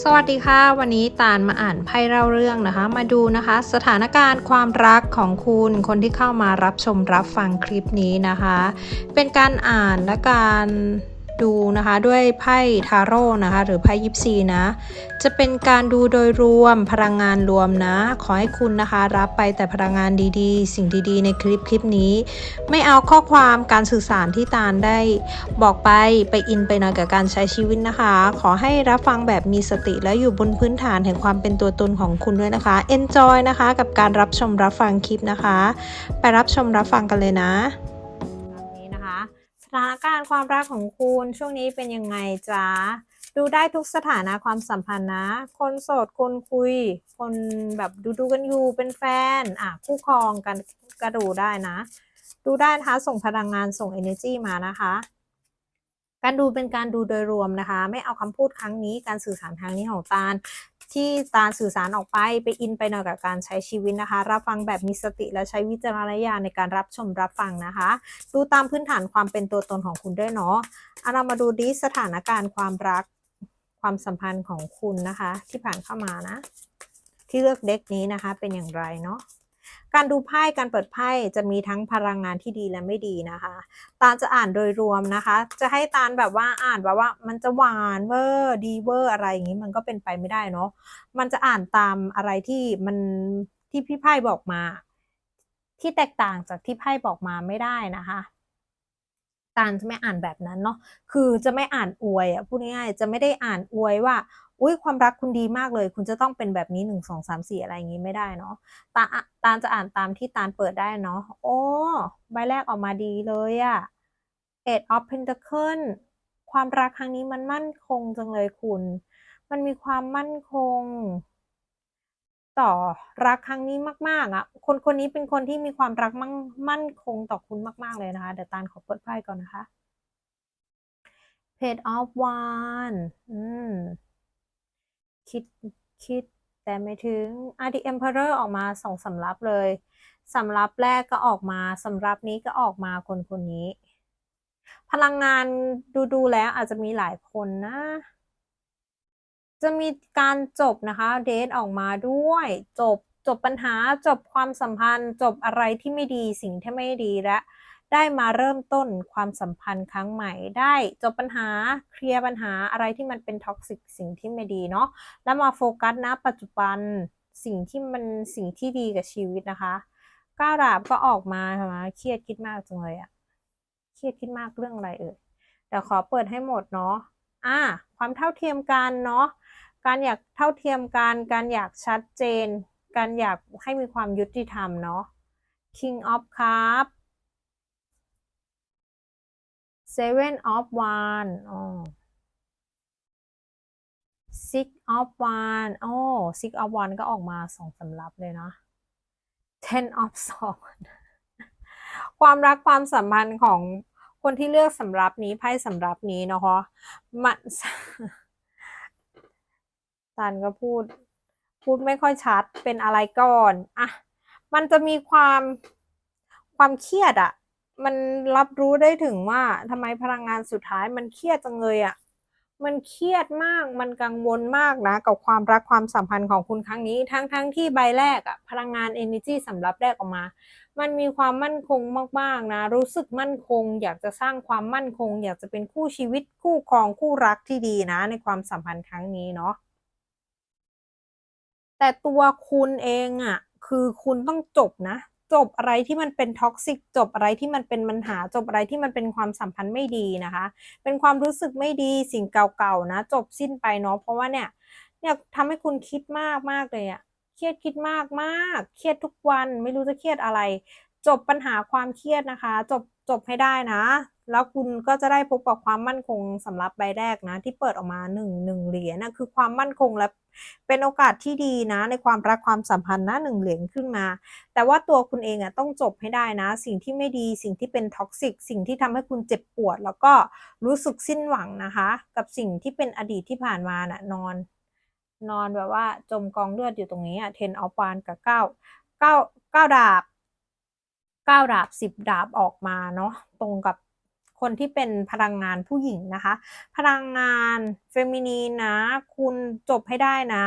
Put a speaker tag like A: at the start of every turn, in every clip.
A: สวัสดีค่ะ วันนี้ตาลมาอ่านไพ่เล่าเรื่องนะคะ มาดูนะคะ สถานการณ์ความรักของคุณคนที่เข้ามารับชมรับฟังคลิปนี้นะคะ เป็นการอ่านและการ ดูนะคะด้วยไพ่ทาโร่นะคะ หรือไพ่ยิปซีนะ จะเป็นการดูโดยรวมพลังงานรวมนะ ขอให้คุณนะคะ รับไปแต่พลังงานดีๆ สิ่งดีๆ ในคลิปคลิปนี้ ไม่เอาข้อความการสื่อสารที่ตาลได้บอกไปไปอินไปหน่อยกับการใช้ชีวิตนะคะ ขอให้รับฟังแบบมีสติและอยู่บนพื้นฐานแห่งความเป็นตัวตนของคุณด้วยนะคะ enjoy นะคะ กับการรับชมรับฟังคลิปนะคะ ไปรับชมรับฟังกันเลยนะ ถานการณ์ความรักของคุณช่วงนี้เป็นยังไงจ๊ะดูได้ทุกสถานะความสัมพันธ์นะ คนโสดคนคุย คนแบบดูดูกันอยู่เป็นแฟน อะ คู่ครองกันก็ดูได้นะ ดูได้นะคะส่งพลังงานส่ง energy มานะคะ การดูเป็นการดูโดยรวมนะคะ ไม่เอาคำพูดครั้งนี้การสื่อสารครั้งนี้ของตาล ที่ตารสื่อสารออกไปไปอินไปหน่อยกับการใช้ชีวิตนะคะ รับฟังแบบมีสติและใช้วิจารณญาณในการรับชมรับฟังนะคะ ดูตามพื้นฐานความเป็นตัวตนของคุณด้วยเนาะเอาเรามาดูดิสถานการณ์ความรักความสัมพันธ์ของคุณนะคะ ที่ผ่านเข้ามานะ ที่เลือกเด็กนี้นะคะเป็นอย่างไรเนาะ การดูไพ่การเปิดไพ่จะมีทั้งพลังงานที่ดีและไม่ดีนะคะ ตาจะอ่านโดยรวมนะคะ จะให้ตาแบบว่าอ่านแบบว่ามันจะหวานเวอร์ดีเวอร์อะไรอย่างนี้มันก็เป็นไปไม่ได้เนาะมันจะอ่านตามอะไรที่มันที่พี่ไพ่บอกมา ที่แตกต่างจากที่ไพ่บอกมาไม่ได้นะคะตาลจะไม่อ่านแบบนั้นเนาะ คือจะไม่อ่านอวยอะ พูดง่ายๆ จะไม่ได้อ่านอวยว่า อุ้ยความรักคุณดีมากเลย คุณจะต้องเป็นแบบนี้หนึ่งสองสามสี่อะไรอย่างนี้ไม่ได้เนาะตาตาลจะอ่านตามที่ตาลเปิดได้เนาะโอ้ใบแรกออกมาดีเลยอะ Eight of Pentacle ความรักครั้งนี้มันมั่นคงจังเลยคุณ มันมีความมั่นคง ต่อรักครั้งนี้มาก ๆอะ คนคนนี้เป็นคนที่มีความรักมั่งมั่นคงต่อคุณมาก ๆ เลยนะคะ เดี๋ยวตาลขอเปิดไพ่ก่อนนะคะ Page of Wands อืม คิดคิดแต่ไม่ถึง a the Emperor ออกมาสองสำรับเลยสำรับแรกก็ออกมาสำรับนี้ก็ออกมาคนคนนี้ พลังงานดูดูแล้วอาจจะมีหลายคนนะ จะมีการจบนะคะ เดทออกมาด้วย จบจบปัญหาจบความสัมพันธ์ จบอะไรที่ไม่ดีสิ่งที่ไม่ดีและ ได้มาเริ่มต้นความสัมพันธ์ครั้งใหม่ ได้จบปัญหาเคลียร์ปัญหาอะไรที่มันเป็นท็อกซิกสิ่งที่ไม่ดีเนาะแล้วมาโฟกัสนะปัจจุบันสิ่งที่มันสิ่งที่ดีกับชีวิตนะคะก้าวดาบก็ออกมาใช่ไมเครียดคิดมากจังเลยอะเครียดคิดมากเรื่องอะไรเอ่ยเดี๋ยวขอเปิดให้หมดเนาะอ่า ความเท่าเทียมกันเนาะการอยากเท่าเทียมกันการอยากชัดเจน การอยากให้มีความยุติธรรมเนาะ King of Cup Seven of Wands อ๋อ Six of Wands อ๋อ Six of Wands ก็ออกมาสองสำรับเลยเนาะ Ten of Swords ความรักความสัมพันธ์ของคนที่เลือกสำรับนี้ไพ่สำรับนี้นะคะมันตันก็พูด พูดไม่ค่อยชัดเป็นอะไรก่อน อะ มันจะมีความความเครียดอะ มันรับรู้ได้ถึงว่าทำไมพลังงานสุดท้ายมันเครียดจังเลยอะมันเครียดมาก มันกังวลมากนะ กับความรักความสัมพันธ์ของคุณครั้งนี้ ทั้งทั้งที่ใบแรกอะพลังงาน energy สำหรับแรกออกมา มันมีความมั่นคงมากๆนะ รู้สึกมั่นคง อยากจะสร้างความมั่นคง อยากจะเป็นคู่ชีวิตคู่ครองคู่รักที่ดีนะ ในความสัมพันธ์ครั้งนี้เนาะ แต่ตัวคุณเองอะคือคุณต้องจบนะ จบอะไรที่มันเป็นท็อกซิกจบอะไรที่มันเป็นปัญหาจบอะไรที่มันเป็นความสัมพันธ์ไม่ดีนะคะ เป็นความรู้สึกไม่ดีสิ่งเก่าๆนะ จบสิ้นไปเนาะเพราะว่าเนี่ยเนี่ยทำให้คุณคิดมากมากเลยอะเครียดคิดมากมากเครียดทุกวันไม่รู้จะเครียดอะไร จบปัญหาความเครียดนะคะ จบจบให้ได้นะ แล้วคุณก็จะได้พบกับความมั่นคงสำหรับใบแรกนะ ที่เปิดออกมาหนึ่งหนึ่งเหรียญนะคือความมั่นคงและเป็นโอกาสที่ดีนะ ในความรักความสัมพันธ์นะหนึ่งเหรียญขึ้นมา แต่ว่าตัวคุณเองอะต้องจบให้ได้นะ สิ่งที่ไม่ดีสิ่งที่เป็นท็อกซิกสิ่งที่ทำให้คุณเจ็บปวด แล้วก็รู้สึกสิ้นหวังนะคะ กับสิ่งที่เป็นอดีตที่ผ่านมาน่ะนอน นอนแบบว่าจมกองเลือดอยู่ตรงนี้อะเทนเอาปานกับเก้าเก้าเก้าดาบเก้าดาบสิบดาบออกมาเนาะตรงกับ คนที่เป็นพลังงานผู้หญิงนะคะ พลังงานเฟมินีนนะ คุณจบให้ได้นะ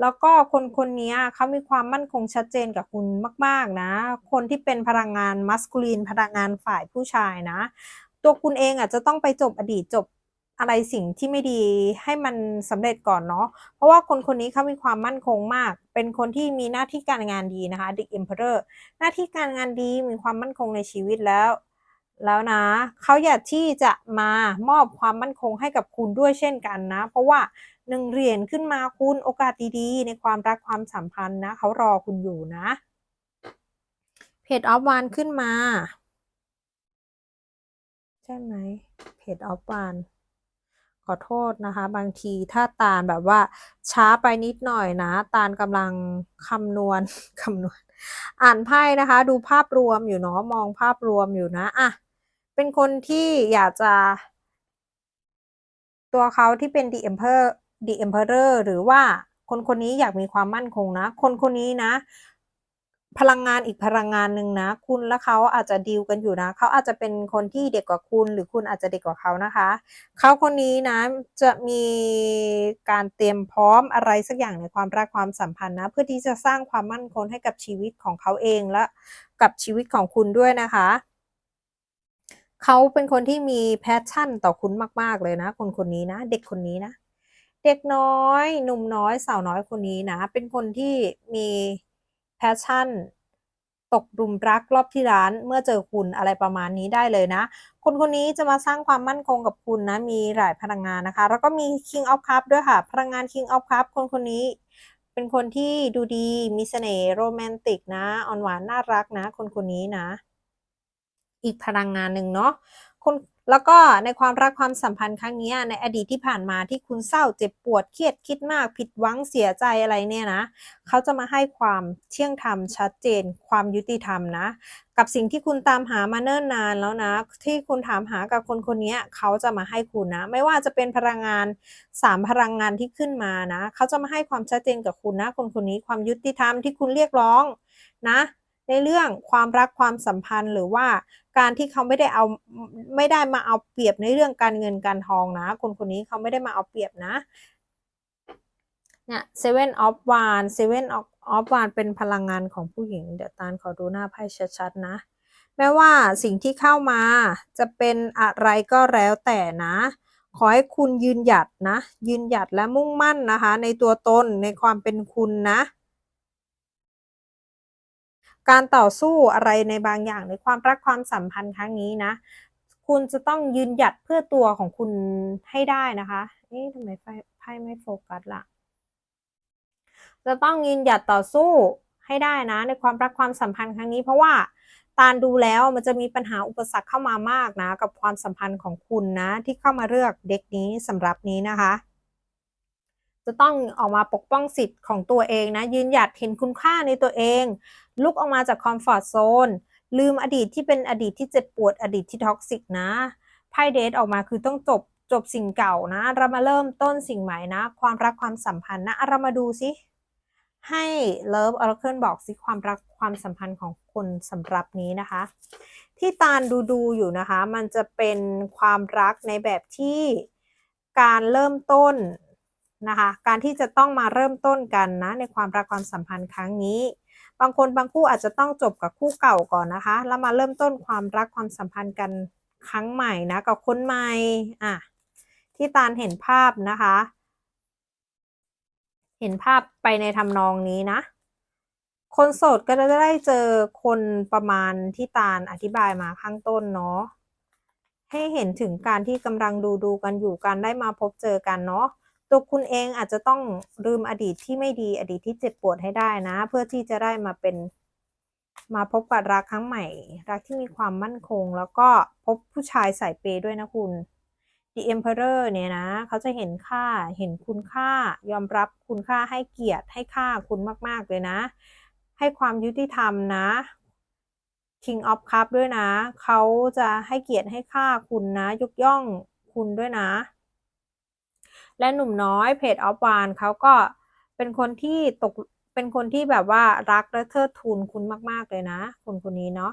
A: แล้วก็คนคนนี้เขามีความมั่นคงชัดเจนกับคุณมาก ๆนะ คนที่เป็นพลังงานมัสคูลีนพลังงานฝ่ายผู้ชายนะ ตัวคุณเองอาจจะต้องไปจบอดีตจบอะไรสิ่งที่ไม่ดีให้มันสำเร็จก่อนเนาะ เพราะว่าคนคนนี้เขามีความมั่นคงมาก เป็นคนที่มีหน้าที่การงานดีนะคะ The Emperor หน้าที่การงานดีมีความมั่นคงในชีวิตแล้ว แล้วนะเขาอยากที่จะมามอบความมั่นคงให้กับคุณด้วยเช่นกันนะ เพราะว่าหนึ่งเหรียญขึ้นมาคุณโอกาสดีๆในความรักความสัมพันธ์นะเขารอคุณอยู่นะเพจออฟวานขึ้นมา ใช่ไหมเพจออฟวานขอโทษนะคะ บางทีถ้าตาลแบบว่าช้าไปนิดหน่อยนะ ตาลกำลังคำนวณคำนวณ อ่านไพ่นะคะ ดูภาพรวมอยู่เนาะมองภาพรวมอยู่นะอะ เป็นคนที่อยากจะ ตัวเขาที่เป็น The Emperor The Emperor หรือว่าคนคนนี้อยากมีความมั่นคงนะ คนคนนี้นะ พลังงานอีกพลังงานหนึ่งนะ คุณและเขาอาจจะดีลกันอยู่นะ เขาอาจจะเป็นคนที่เด็กกว่าคุณ หรือคุณอาจจะเด็กกว่าเขานะคะ เขาคนนี้นะจะมีการเตรียมพร้อมอะไรสักอย่างในความรักความสัมพันธ์นะ เพื่อที่จะสร้างความมั่นคงให้กับชีวิตของเขาเองและกับชีวิตของคุณด้วยนะคะ เขาเป็นคนที่มีแพชชั่นต่อคุณมาก ๆ เลยนะ คนคนนี้นะ เด็กคนนี้นะ เด็กน้อย หนุ่มน้อยสาวน้อยคนนี้นะ เป็นคนที่มีแพชชั่น ตกหลุมรักรอบที่ร้านเมื่อเจอคุณอะไรประมาณนี้ได้เลยนะ คนคนนี้จะมาสร้างความมั่นคงกับคุณนะ มีหลายพลังงานนะคะ แล้วก็มี King of Cup ด้วยค่ะ พลังงาน King of Cup คนคนนี้เป็นคนที่ดูดีมีเสน่ห์โรแมนติกนะอ่อนหวานน่ารักนะ คนคนนี้นะ อีกพลังงานหนึ่งเนาะคนแล้วก็ในความรักความสัมพันธ์ครั้งนี้ในอดีตที่ผ่านมาที่คุณเศร้าเจ็บปวดเครียดคิดมากผิดหวังเสียใจอะไรเนี่ยนะเขาจะมาให้ความเที่ยงธรรมชัดเจน ความยุติธรรมนะ กับสิ่งที่คุณตามหามาเนิ่นนานแล้วนะ ที่คุณถามหากับคนคนนี้เขาจะมาให้คุณนะ ไม่ว่าจะเป็นพลังงานสามพลังงานที่ขึ้นมานะเขาจะมาให้ความชัดเจนกับคุณนะ คนคนนี้ความยุติธรรมที่คุณเรียกร้องนะ ในเรื่องความรักความสัมพันธ์หรือว่าการที่เขาไม่ได้เอาไม่ได้มาเอาเปรียบในเรื่องการเงินการทองนะ คนคนนี้เขาไม่ได้มาเอาเปรียบนะเนี่ย seven of wands seven of of wands เป็นพลังงานของผู้หญิง เดี๋ยวตาลขอดูหน้าไพ่ชัดๆนะ แม้ว่าสิ่งที่เข้ามาจะเป็นอะไรก็แล้วแต่นะ ขอให้คุณยืนหยัดนะ ยืนหยัดและมุ่งมั่นนะคะ ในตัวตนในความเป็นคุณนะ การต่อสู้อะไรในบางอย่างในความรักความสัมพันธ์ครั้งนี้นะ คุณจะต้องยืนหยัดเพื่อตัวของคุณให้ได้นะคะเอ๊ะทำไมไพ่ไม่โฟกัสละจะต้องยืนหยัดต่อสู้ให้ได้นะ ในความรักความสัมพันธ์ครั้งนี้ เพราะว่าตาลดูแล้วมันจะมีปัญหาอุปสรรคเข้ามามากนะ กับความสัมพันธ์ของคุณนะ ที่เข้ามาเลือกเด็กนี้สำหรับนี้นะคะ จะต้องออกมาปกป้องสิทธิ์ของตัวเองนะ ยืนหยัดเห็นคุณค่าในตัวเอง ลุกออกมาจากคอมฟอร์ทโซน ลืมอดีตที่เป็นอดีตที่เจ็บปวดอดีตที่ท็อกซิกนะไพ่เดทออกมาคือต้องจบจบสิ่งเก่านะ เรามาเริ่มต้นสิ่งใหม่นะ ความรักความสัมพันธ์นะ เรามาดูสิให้เลิฟออร์เคิลบอกสิความรักความสัมพันธ์ของคนสำหรับนี้นะคะ ที่ตาลดูดูอยู่นะคะ มันจะเป็นความรักในแบบที่การเริ่มต้น นะคะ การที่จะต้องมาเริ่มต้นกันนะในความรักความสัมพันธ์ครั้งนี้ บางคนบางคู่อาจจะต้องจบกับคู่เก่าก่อนนะคะ แล้วมาเริ่มต้นความรักความสัมพันธ์กันครั้งใหม่นะกับคนใหม่อะที่ตาลเห็นภาพนะคะ เห็นภาพไปในทำนองนี้นะ คนโสดก็จะได้เจอคนประมาณที่ตาลอธิบายมาข้างต้นเนาะให้เห็นถึงการที่กำลังดูดูกันอยู่การได้มาพบเจอกันเนาะ ตัวคุณเองอาจจะต้องลืมอดีตที่ไม่ดีอดีตที่เจ็บปวดให้ได้นะ เพื่อที่จะได้มาเป็นมาพบกับรักครั้งใหม่ รักที่มีความมั่นคง แล้วก็พบผู้ชายสายเปย์ด้วยนะคุณ The Emperor เนี่ยนะ เขาจะเห็นค่าเห็นคุณค่ายอมรับคุณค่าให้เกียรติให้ค่าคุณมาก ๆ เลยนะ ให้ความยุติธรรมนะ King of Cup ด้วยนะ เขาจะให้เกียรติให้ค่าคุณนะ ยกย่องคุณด้วยนะ และหนุ่มน้อยเพจออฟวานเขาก็เป็นคนที่ตกเป็นคนที่แบบว่ารักและเทิดทูนคุณมาก ๆ เลยนะคนคนนี้เนาะ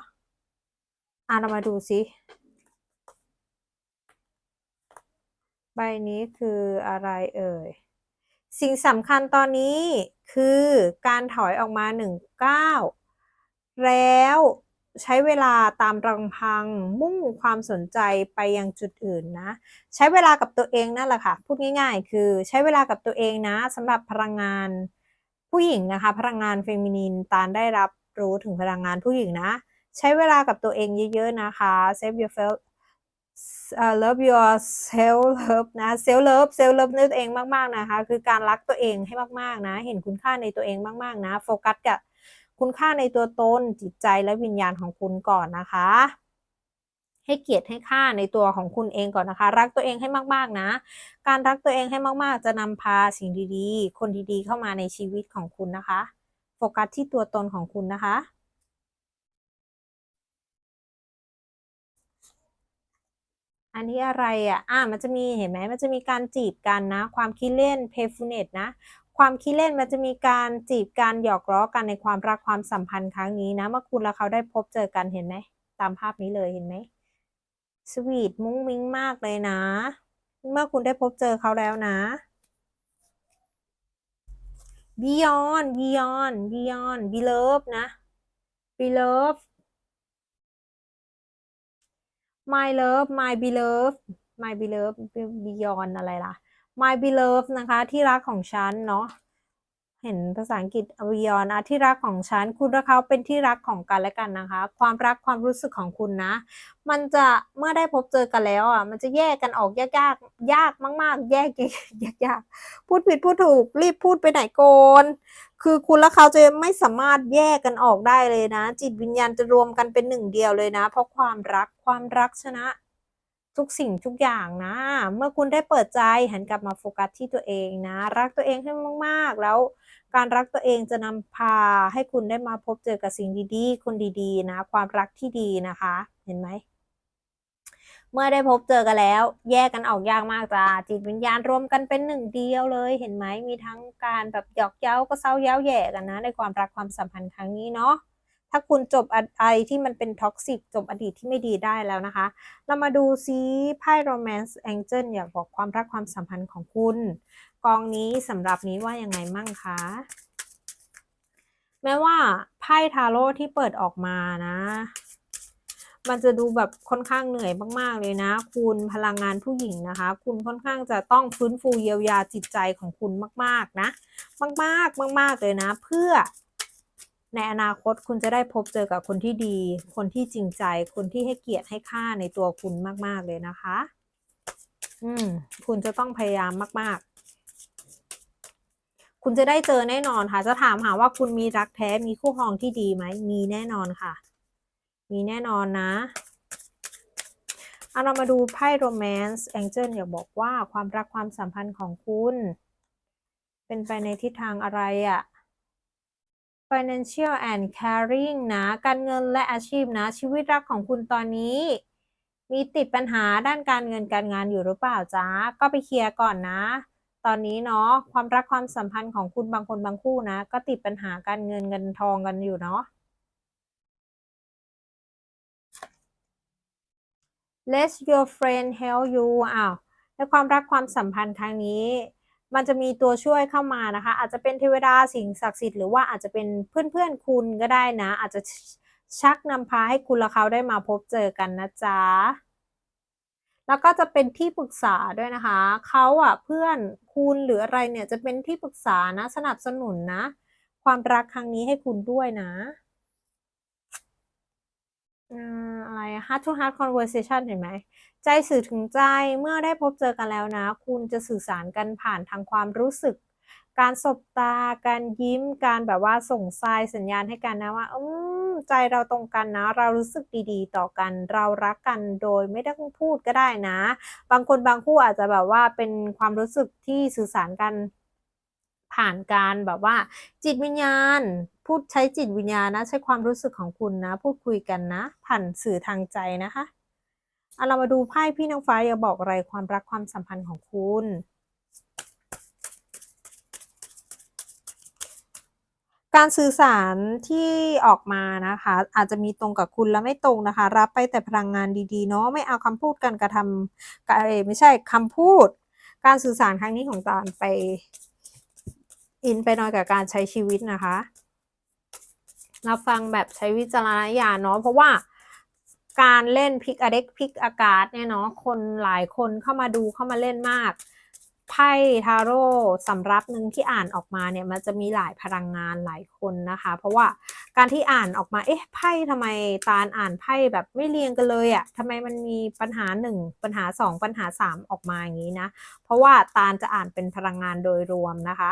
A: อะเรามาดูสิใบนี้คืออะไรเอ่ย สิ่งสำคัญตอนนี้คือการถอยออกมาหนึ่งก้าแล้ว ใช้เวลาตามรังพัง มุ่งความสนใจไปยังจุดอื่นนะ ใช้เวลากับตัวเองนั่นแหละค่ะ พูดง่าย ๆ คือใช้เวลากับตัวเองนะสำหรับพลังงานผู้หญิงนะคะ พลังงานเฟมินีนตานได้รับรู้ถึงพลังงานผู้หญิงนะ ใช้เวลากับตัวเองเยอะๆนะคะ save yourself uh, love yourself love นะ self love self love ในตัวเองมากๆนะคะ คือการรักตัวเองให้มากๆนะ เห็นคุณค่าในตัวเองมากๆนะ โฟกัสกับ คุณค่าในตัวตนจิตใจและวิญญาณของคุณก่อนนะคะ ให้เกียรติให้ค่าในตัวของคุณเองก่อนนะคะ รักตัวเองให้มากๆนะ การรักตัวเองให้มากๆ จะนำพาสิ่งดีๆ คนดีๆ เข้ามาในชีวิตของคุณนะคะ โฟกัสที่ตัวตนของคุณนะคะอันนี้อะไรอะ อ่า มันจะมีเห็นไหม มันจะมีการจีบกันนะ ความคิดเล่น playfulness นะ ความคิดเล่นมันจะมีการจีบกันหยอกล้อกันในความรักความสัมพันธ์ครั้งนี้นะ เมื่อคุณและเขาได้พบเจอกันเห็นไหม ตามภาพนี้เลยเห็นไหมสวีทมุ้งมิ้งมากเลยนะ เมื่อคุณได้พบเจอเขาแล้วนะ beyond beyond beyond beloved นะ beloved my love my beloved my beloved beyond อะไรล่ะ my beloved นะคะ ที่รักของฉันเนาะเห็นภาษาอังกฤษ beyond นะที่รักของฉัน คุณและเขาเป็นที่รักของกันและกันนะคะ ความรักความรู้สึกของคุณนะ มันจะเมื่อได้พบเจอกันแล้วอะ มันจะแยกกันออกยากยากยากมาก ๆ แยกยากยากพูดผิดพูดถูกรีบพูดไปไหนกอนคือคุณและเขาจะไม่สามารถแยกกันออกได้เลยนะ จิตวิญญาณจะรวมกันเป็นหนึ่งเดียวเลยนะ เพราะความรักความรักชนะ ทุกสิ่งทุกอย่างนะ เมื่อคุณได้เปิดใจหันกลับมาโฟกัสที่ตัวเองนะ รักตัวเองให้มากๆ แล้วการรักตัวเองจะนำพาให้คุณได้มาพบเจอกับสิ่งดีๆ คนดีๆ นะ ความรักที่ดีนะคะ เห็นไหม เมื่อได้พบเจอกันแล้ว แยกกันออกยากมากจ้าจิตวิญญาณรวมกันเป็นหนึ่งเดียวเลย เห็นไหมมีทั้งการแบบหยอกเย้าก็เศร้าเย้าแย่กันนะ ในความรักความสัมพันธ์ครั้งนี้เนาะ ถ้าคุณจบอะไรที่มันเป็นท็อกซิกจบอดีตที่ไม่ดีได้แล้วนะคะ เรามาดูซิไพ่โรแมนต์แองเจิลอยากบอกความรักความสัมพันธ์ของคุณ กองนี้สำหรับนี้ว่ายังไงมั่งคะแม้ว่าไพ่ทาโร่ที่เปิดออกมานะ มันจะดูแบบค่อนข้างเหนื่อยมากๆเลยนะ คุณพลังงานผู้หญิงนะคะ คุณค่อนข้างจะต้องฟื้นฟูเยียวยาจิตใจของคุณมาก ๆ นะ มากๆมาก ๆเลยนะ เพื่อ ในอนาคตคุณจะได้พบเจอกับคนที่ดี คนที่จริงใจ คนที่ให้เกียรติให้ค่าในตัวคุณมาก ๆ เลยนะคะ อืม คุณจะต้องพยายามมาก ๆ คุณจะได้เจอแน่นอนค่ะ จะถามหาว่าคุณมีรักแท้ มีคู่ครองที่ดีไหม มีแน่นอนค่ะ มีแน่นอนนะเอาเรามาดูไพ่โรแมนต์แองเจิลอยากบอกว่าความรักความสัมพันธ์ของคุณ เป็นไปในทิศทางอะไรอะ่ะ financial and caring นะ การเงินและอาชีพนะ ชีวิตรักของคุณตอนนี้ มีติดปัญหาด้านการเงินการงานอยู่หรือเปล่าจ๊ะ ก็ไปเคลียร์ก่อนนะ ตอนนี้เนาะ ความรักความสัมพันธ์ของคุณบางคนบางคู่นะ ก็ติดปัญหาการเงินเงินทองกันอยู่เนาะ let your friend help you อ้าวในความรักความสัมพันธ์ครั้งนี้ มันจะมีตัวช่วยเข้ามานะคะ อาจจะเป็นเทวดาสิ่งศักดิ์สิทธิ์หรือว่าอาจจะเป็นเพื่อนๆคุณก็ได้นะ อาจจะชักนำพาให้คุณและเขาได้มาพบเจอกันนะจ๊ะแล้วก็จะเป็นที่ปรึกษาด้วยนะคะเขาอะเพื่อนคุณหรืออะไรเนี่ยจะเป็นที่ปรึกษานะ สนับสนุนนะ ความรักครั้งนี้ให้คุณด้วยนะอะไร heart to heart conversation เห็นไหม ใจสื่อถึงใจเมื่อได้พบเจอกันแล้วนะ คุณจะสื่อสารกันผ่านทางความรู้สึก การสบตา การยิ้ม การแบบว่าส่งทรายสัญญาณให้กันนะว่า อืมใจเราตรงกันนะ เรารู้สึกดีๆ ต่อกัน เรารักกันโดยไม่ต้องพูดก็ได้นะ บางคนบางคู่อาจจะแบบว่าเป็นความรู้สึกที่สื่อสารกันผ่านการแบบว่า จิตวิญญาณ พูดใช้จิตวิญญาณนะ ใช้ความรู้สึกของคุณนะ พูดคุยกันนะ ผ่านสื่อทางใจนะคะ เอาเรามาดูไพ่พี่นางฟ้าอยากบอกอะไรความรักความสัมพันธ์ของคุณ การสื่อสารที่ออกมานะคะ อาจจะมีตรงกับคุณและไม่ตรงนะคะ รับไปแต่พลังงานดีๆเนาะไม่เอาคำพูดการกระทำไม่ใช่คำพูด การสื่อสารครั้งนี้ของตาลไป อินไปหน่อยกับการใช้ชีวิตนะคะรับฟังแบบใช้วิจารณญาณเนาะเพราะว่า การเล่นพิกอเด็กพิกอากาศเนี่ยเนาะคนหลายคนเข้ามาดูเข้ามาเล่นมากไพ่ทาโร่สำรับหนึ่งที่อ่านออกมาเนี่ยมันจะมีหลายพลังงานหลายคนนะคะ เพราะว่าการที่อ่านออกมาเอ๊ะไพ่ทำไมตาลอ่านไพ่แบบไม่เรียงกันเลยอะ่ะทำไมมันมีปัญหาหนึ่งปัญหาสองปัญหาสามออกมาอย่างนี้นะ เพราะว่าตาลจะอ่านเป็นพลังงานโดยรวมนะคะ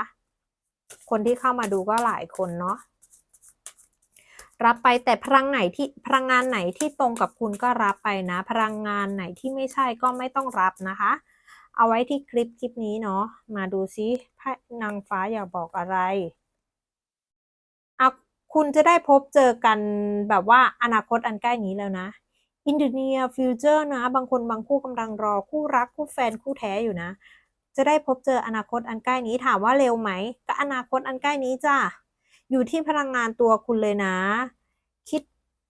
A: คนที่เข้ามาดูก็หลายคนเนาะ รับไปแต่พลังไหนที่พลังงานไหนที่ตรงกับคุณก็รับไปนะ พลังงานไหนที่ไม่ใช่ก็ไม่ต้องรับนะคะ เอาไว้ที่คลิปคลิปนี้เนาะมาดูซิพระนางฟ้าอยากบอกอะไรอะคุณจะได้พบเจอกันแบบว่าอนาคตอันใกล้นี้แล้วนะอินเดียฟิวเจอร์นะ บางคนบางคู่กำลังรอคู่รักคู่แฟนคู่แท้อยู่นะ จะได้พบเจออนาคตอันใกล้นี้ถามว่าเร็วไหม ก็อนาคตอันใกล้นี้จ้า อยู่ที่พลังงานตัวคุณเลยนะ คิด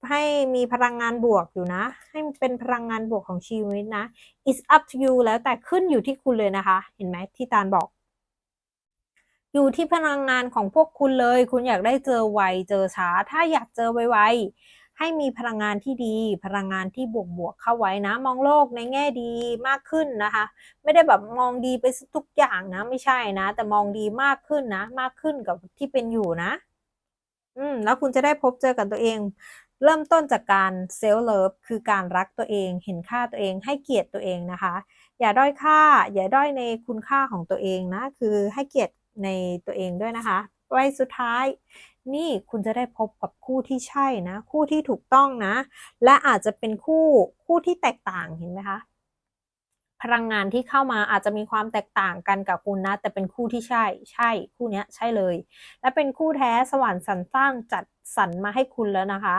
A: ให้มีพลังงานบวกอยู่นะ ให้เป็นพลังงานบวกของชีวิตนะ it's up to you แล้วแต่ขึ้นอยู่ที่คุณเลยนะคะ เห็นไหมที่ตาลบอก อยู่ที่พลังงานของพวกคุณเลย คุณอยากได้เจอไวเจอช้า ถ้าอยากเจอไวๆให้มีพลังงานที่ดี พลังงานที่บวกบวกเข้าไว้นะ มองโลกในแง่ดีมากขึ้นนะคะ ไม่ได้แบบมองดีไปทุกอย่างนะ ไม่ใช่นะ แต่มองดีมากขึ้นนะ มากขึ้นกับที่เป็นอยู่นะ อืมแล้วคุณจะได้พบเจอกับตัวเอง เริ่มต้นจากการเซลล์เลิฟคือการรักตัวเอง เห็นค่าตัวเองให้เกียรติตัวเองนะคะ อย่าด้อยค่า อย่าด้อยในคุณค่าของตัวเองนะ คือให้เกียรติในตัวเองด้วยนะคะไว้สุดท้าย นี่คุณจะได้พบกับคู่ที่ใช่นะ คู่ที่ถูกต้องนะ และอาจจะเป็นคู่คู่ที่แตกต่างเห็นไหมคะ พลังงานที่เข้ามาอาจจะมีความแตกต่างกันกับคุณนะ แต่เป็นคู่ที่ใช่ ใช่คู่นี้ใช่เลย และเป็นคู่แท้สวรรค์สรรสร้างจัดสรรมาให้คุณแล้วนะคะ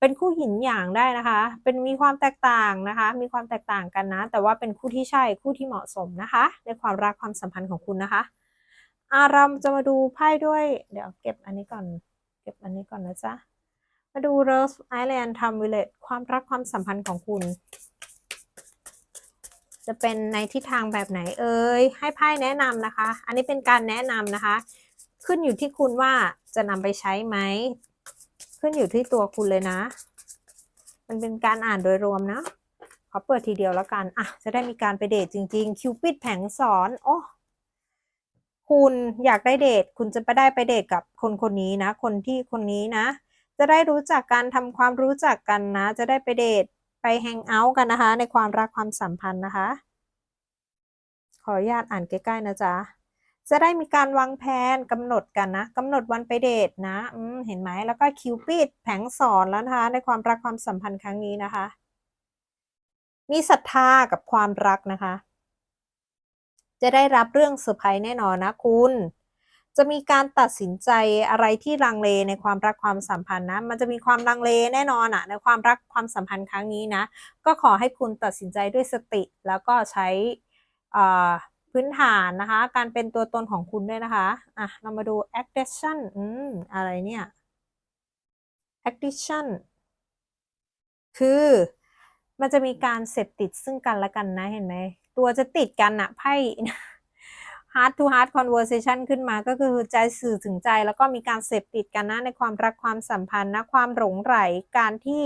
A: เป็นคู่หินอย่างได้นะคะ เป็นมีความแตกต่างนะคะ มีความแตกต่างกันนะ แต่ว่าเป็นคู่ที่ใช่คู่ที่เหมาะสมนะคะ ในความรักความสัมพันธ์ของคุณนะคะอาเราจะมาดูไพ่ด้วย เดี๋ยวเก็บอันนี้ก่อน เก็บอันนี้ก่อนนะจ๊ะมาดู Rose Island ทำวิเลตความรักความสัมพันธ์ของคุณ จะเป็นในทิศทางแบบไหนเอ่ยให้ไพ่แนะนำนะคะ อันนี้เป็นการแนะนำนะคะ ขึ้นอยู่ที่คุณว่าจะนำไปใช้ไหมขึ้นอยู่ที่ตัวคุณเลยนะ มันเป็นการอ่านโดยรวมนะขอเปิดทีเดียวแล้วกันอะจะได้มีการไปเดทจริงๆคิวปิดแผงสอนโอ้คุณอยากได้เดทคุณจะไปได้ไปเดทกับคนคนนี้นะ คนที่คนนี้นะ จะได้รู้จักการทำความรู้จักกันนะ จะได้ไปเดท ไปแฮงเอาท์กันนะคะ ในความรักความสัมพันธ์นะคะ ขออนุญาตอ่านใกล้ๆนะจ๊ะจะได้มีการวางแผนกำหนดกันนะกำหนดวันไปเดทนะอืเห็นไหมแล้วก็คิวปิดแผงสอนแล้วนะคะ ในความรักความสัมพันธ์ครั้งนี้นะคะ มีศรัทธากับความรักนะคะ จะได้รับเรื่องเซอร์ไพรส์แน่นอนนะคุณ จะมีการตัดสินใจอะไรที่ลังเลในความรักความสัมพันธ์นะ มันจะมีความลังเลแน่นอนอะในความรักความสัมพันธ์ครั้งนี้นะ ก็ขอให้คุณตัดสินใจด้วยสติ แล้วก็ใช้พื้นฐานนะคะ การเป็นตัวตนของคุณด้วยนะคะ อะ เรามาดู action อืม อะไรเนี่ย action คือมันจะมีการเสพติดซึ่งกันและกันนะเห็นไหม ตัวจะติดกันอะไพ่ heart to heart conversation ขึ้นมาก็คือใจสื่อถึงใจ แล้วก็มีการเสพติดกันนะในความรักความสัมพันธ์นะความหลงไหลการที่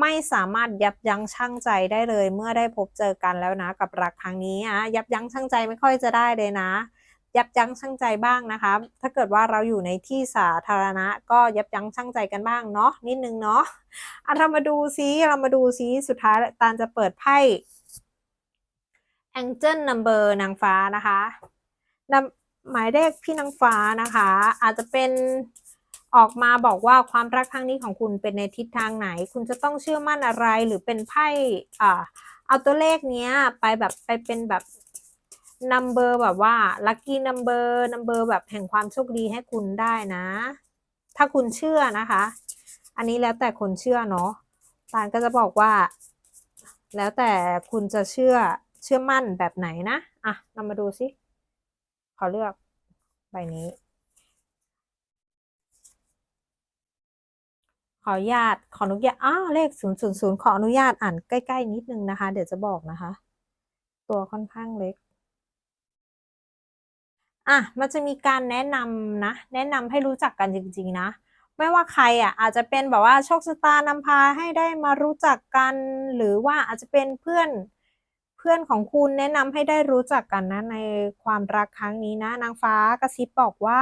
A: ไม่สามารถยับยั้งชั่งใจได้เลย เมื่อได้พบเจอกันแล้วนะกับรักครั้งนี้อะยับยั้งชั่งใจไม่ค่อยจะได้เลยนะ ยับยั้งชั่งใจบ้างนะคะ ถ้าเกิดว่าเราอยู่ในที่สาธารณะ ก็ยับยั้งชั่งใจกันบ้างเนาะนิดนึงเนาะอะเรามาดูซิเรามาดูซิสุดท้ายตาลจะเปิดไพ่ Angel Number นางฟ้านะคะ หมายเลขพี่นางฟ้านะคะ อาจจะเป็นออกมาบอกว่าความรักครั้งนี้ของคุณเป็นในทิศทางไหน คุณจะต้องเชื่อมั่นอะไรหรือเป็นไพ่อ่าเอาตัวเลขเนี้ยไปแบบไปเป็นแบบนัมเบอร์แบบว่าลัคกี้นัมเบอร์นัมเบอร์แบบแห่งความโชคดีให้คุณได้นะ ถ้าคุณเชื่อนะคะ อันนี้แล้วแต่คนเชื่อเนาะตาลก็จะบอกว่า แล้วแต่คุณจะเชื่อเชื่อมั่นแบบไหนนะอะเรามาดูซิ ขาเลือกใบนี้ ขออนุญาตขออนุญาตอ้าวเลขศูนย์ศูนย์ศูนย์ขออนุญาตอ่านใกล้ ๆ นิดนึงนะคะ เดี๋ยวจะบอกนะคะ ตัวค่อนข้างเล็ก อะ มันจะมีการแนะนำนะ แนะนำให้รู้จักกันจริง ๆ นะไม่ว่าใครอะอาจจะเป็นแบบว่าโชคชะตานำพาให้ได้มารู้จักกัน หรือว่าอาจจะเป็นเพื่อน พื่อนของคุณแนะนำให้ได้รู้จักกันนะในความรักครั้งนี้นะ นางฟ้ากระซิบบอกว่า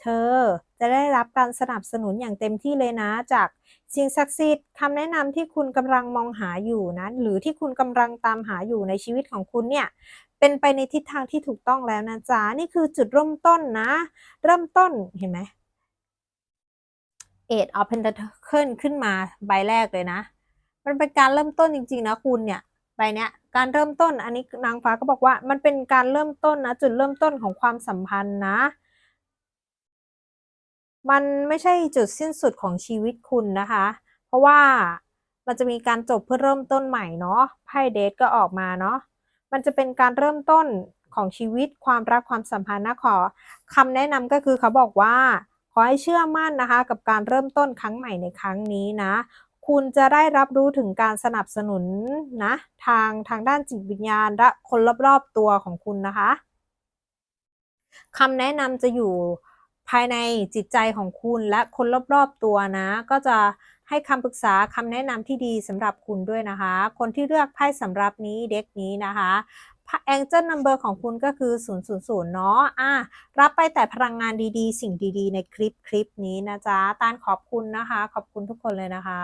A: เธอจะได้รับการสนับสนุนอย่างเต็มที่เลยนะ จากสิ่งศักดิ์สิทธิ์คำแนะนำที่คุณกำลังมองหาอยู่นะหรือที่คุณกำลังตามหาอยู่ในชีวิตของคุณเนี่ยเป็นไปในทิศทางที่ถูกต้องแล้วนะจ๊ะนี่คือจุดเริ่มต้นนะ เริ่มต้นเห็นไหม Eight of Pentacles ขึ้นมาใบแรกเลยนะ มันเป็นการเริ่มต้นจริงๆนะคุณเนี่ยใบเนี้ย การเริ่มต้นอันนี้นางฟ้าก็บอกว่า มันเป็นการเริ่มต้นนะจุดเริ่มต้นของความสัมพันธ์นะ มันไม่ใช่จุดสิ้นสุดของชีวิตคุณนะคะ เพราะว่ามันจะมีการจบเพื่อเริ่มต้นใหม่เนาะไพ่เดทก็ออกมาเนาะมันจะเป็นการเริ่มต้นของชีวิตความรักความสัมพันธ์นะขอคำแนะนำก็คือเขาบอกว่าขอให้เชื่อมั่นนะคะ กับการเริ่มต้นครั้งใหม่ในครั้งนี้นะ คุณจะได้รับรู้ถึงการสนับสนุนนะทางทางด้านจิตวิญญาณและคนรอบๆตัวของคุณนะคะคำแนะนำจะอยู่ภายในจิตใจของคุณและคนรอบๆตัวนะ ก็จะให้คำปรึกษาคำแนะนำที่ดีสำหรับคุณด้วยนะคะ คนที่เลือกไพ่สำหรับนี้เด็กนี้นะคะ แองเจิลนัมเบอร์ของคุณก็คือ 000 เนาะอะรับไปแต่พลังงานดีๆ สิ่งดีๆ ในคลิปคลิปนี้นะจ๊ะตานขอบคุณนะคะ ขอบคุณทุกคนเลยนะคะ